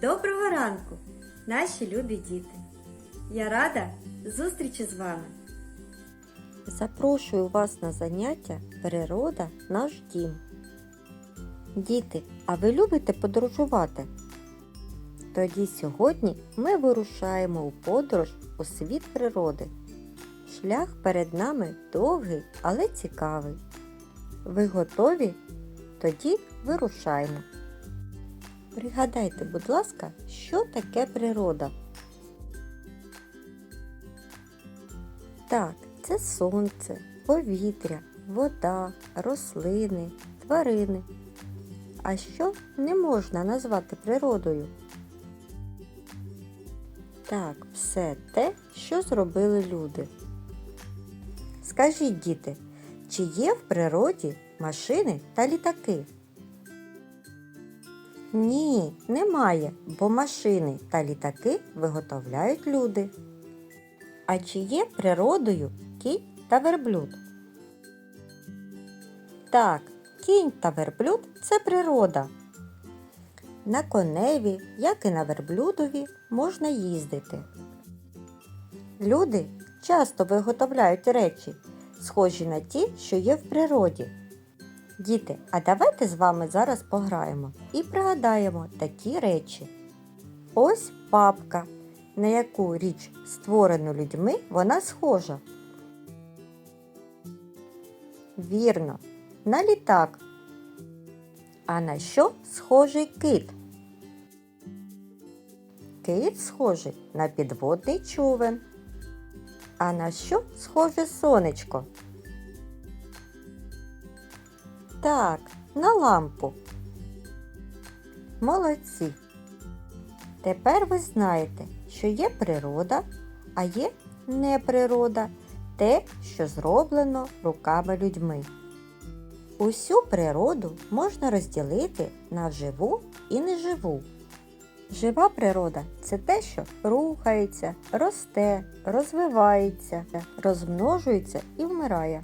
Доброго ранку, наші любі діти! Я рада зустрічі з вами. Запрошую вас на заняття Природа наш дім. Діти, а ви любите подорожувати? Тоді сьогодні ми вирушаємо у подорож у світ природи. Шлях перед нами довгий, але цікавий. Ви готові? Тоді вирушаємо. Пригадайте, будь ласка, що таке природа? Так, це сонце, повітря, вода, рослини, тварини. А що не можна назвати природою? Так, все те, що зробили люди. Скажіть, діти, чи є в природі машини та літаки? Ні, немає, бо машини та літаки виготовляють люди. А чи є природою кінь та верблюд? Так, кінь та верблюд це природа. На коневі, як і на верблюдові, можна їздити. Люди часто виготовляють речі, схожі на ті, що є в природі. Діти, а давайте з вами зараз пограємо і пригадаємо такі речі. Ось папка, на яку річ створену людьми вона схожа. Вірно, на літак. А на що схожий кит? Кит схожий на підводний човен. А на що схоже сонечко? Так, на лампу. Молодці. Тепер ви знаєте, що є природа, а є неприрода, те, що зроблено руками людьми. Усю природу можна розділити на живу і неживу. Жива природа це те, що рухається, росте, розвивається, розмножується і вмирає.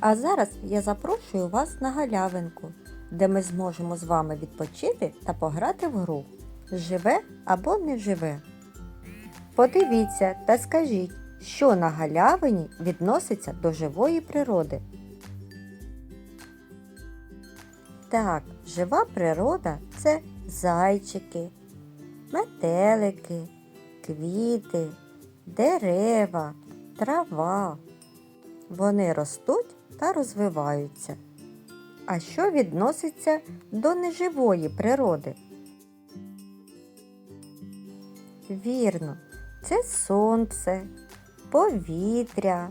А зараз я запрошую вас на галявинку, де ми зможемо з вами відпочити та пограти в гру живе або не живе. Подивіться та скажіть, що на галявині відноситься до живої природи. Так, жива природа це зайчики, метелики, квіти, дерева, трава. Вони ростуть та розвиваються. А що відноситься до неживої природи? Вірно, це сонце, повітря,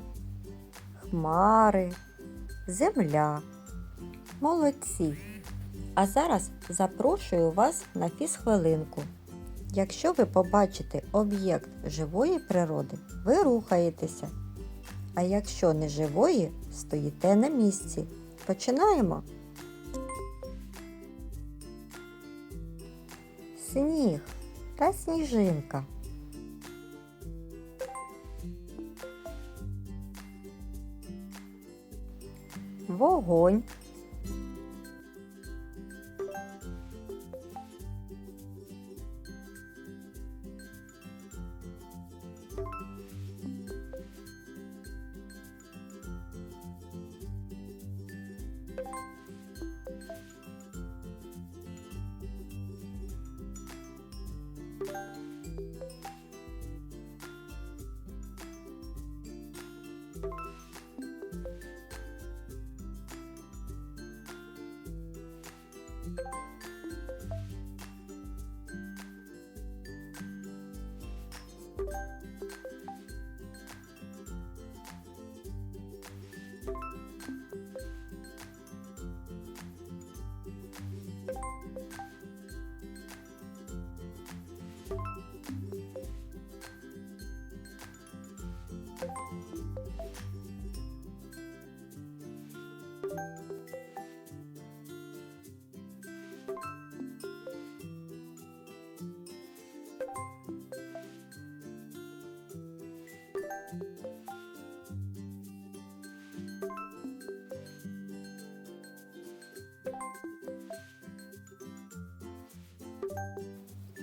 хмари, земля. Молодці! А зараз запрошую вас на фізхвилинку. Якщо ви побачите об'єкт живої природи, ви рухаєтеся. А якщо не живої, стоїте на місці. Починаємо. Сніг та сніжинка. Вогонь.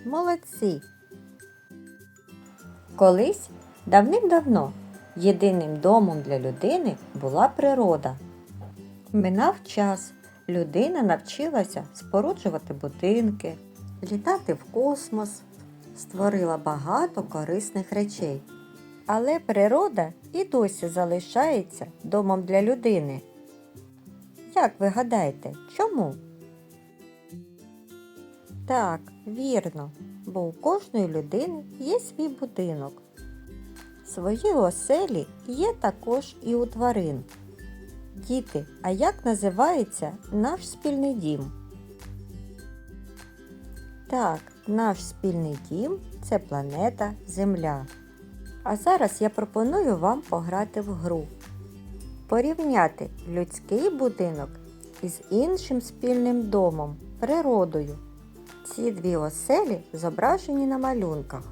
Молодці! Колись давним-давно єдиним домом для людини була природа. Минав час, людина навчилася споруджувати будинки, літати в космос, створила багато корисних речей. Але природа і досі залишається домом для людини. Як ви гадаєте, чому? Так, вірно, бо у кожної людини є свій будинок. Свої оселі є також і у тварин. Діти, а як називається наш спільний дім? Так, наш спільний дім це планета Земля. А зараз я пропоную вам пограти в гру. Порівняти людський будинок із іншим спільним домом, природою. Ці дві оселі зображені на малюнках.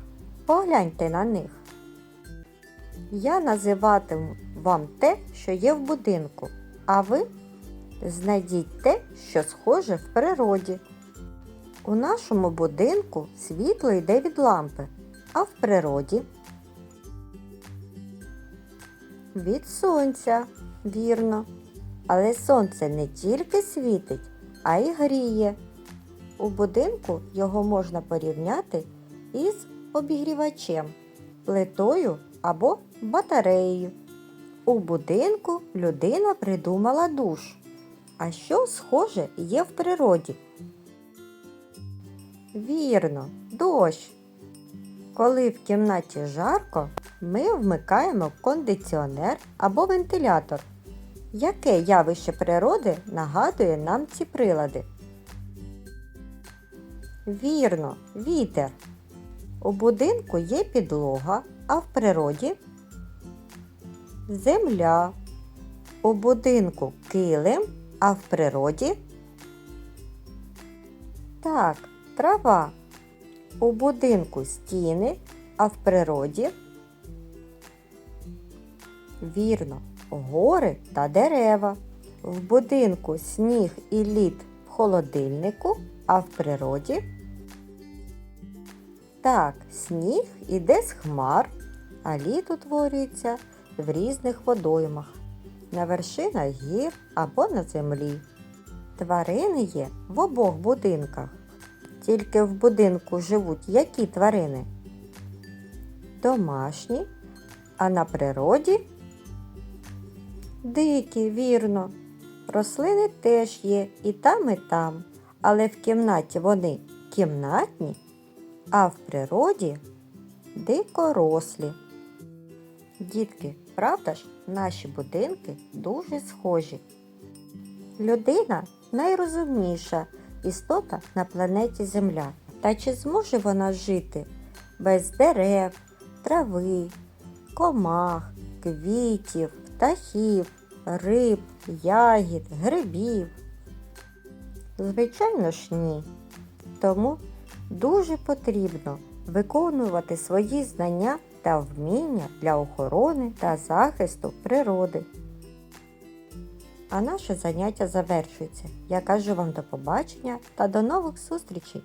Погляньте на них. Я називатиму вам те, що є в будинку, а ви знайдіть те, що схоже в природі. У нашому будинку світло йде від лампи, а в природі від сонця, вірно. Але сонце не тільки світить, а й гріє. У будинку його можна порівняти із обігрівачем, плитою або батареєю. У будинку людина придумала душ. А що схоже є в природі? Вірно, дощ. Коли в кімнаті жарко, ми вмикаємо кондиціонер або вентилятор. Яке явище природи нагадує нам ці прилади? Вірно, вітер. У будинку є підлога, а в природі земля. У будинку килим, а в природі так, трава. У будинку стіни, а в природі вірно, гори та дерева. В будинку сніг і лід в холодильнику, а в природі так, сніг іде з хмар, а лід утворюється в різних водоймах, на вершинах гір або на землі. Тварини є в обох будинках. Тільки в будинку живуть які тварини? Домашні, а на природі дикі, вірно. Рослини теж є і там, і там, але в кімнаті вони кімнатні, а в природі дикорослі. Дітки, правда ж, наші будинки дуже схожі. Людина найрозумніша істота на планеті Земля. Та чи зможе вона жити без дерев, трави, комах, квітів, птахів, риб, ягід, грибів? Звичайно ж ні. Тому дуже потрібно виконувати свої знання та вміння для охорони та захисту природи. А наше заняття завершується. Я кажу вам до побачення та до нових зустрічей!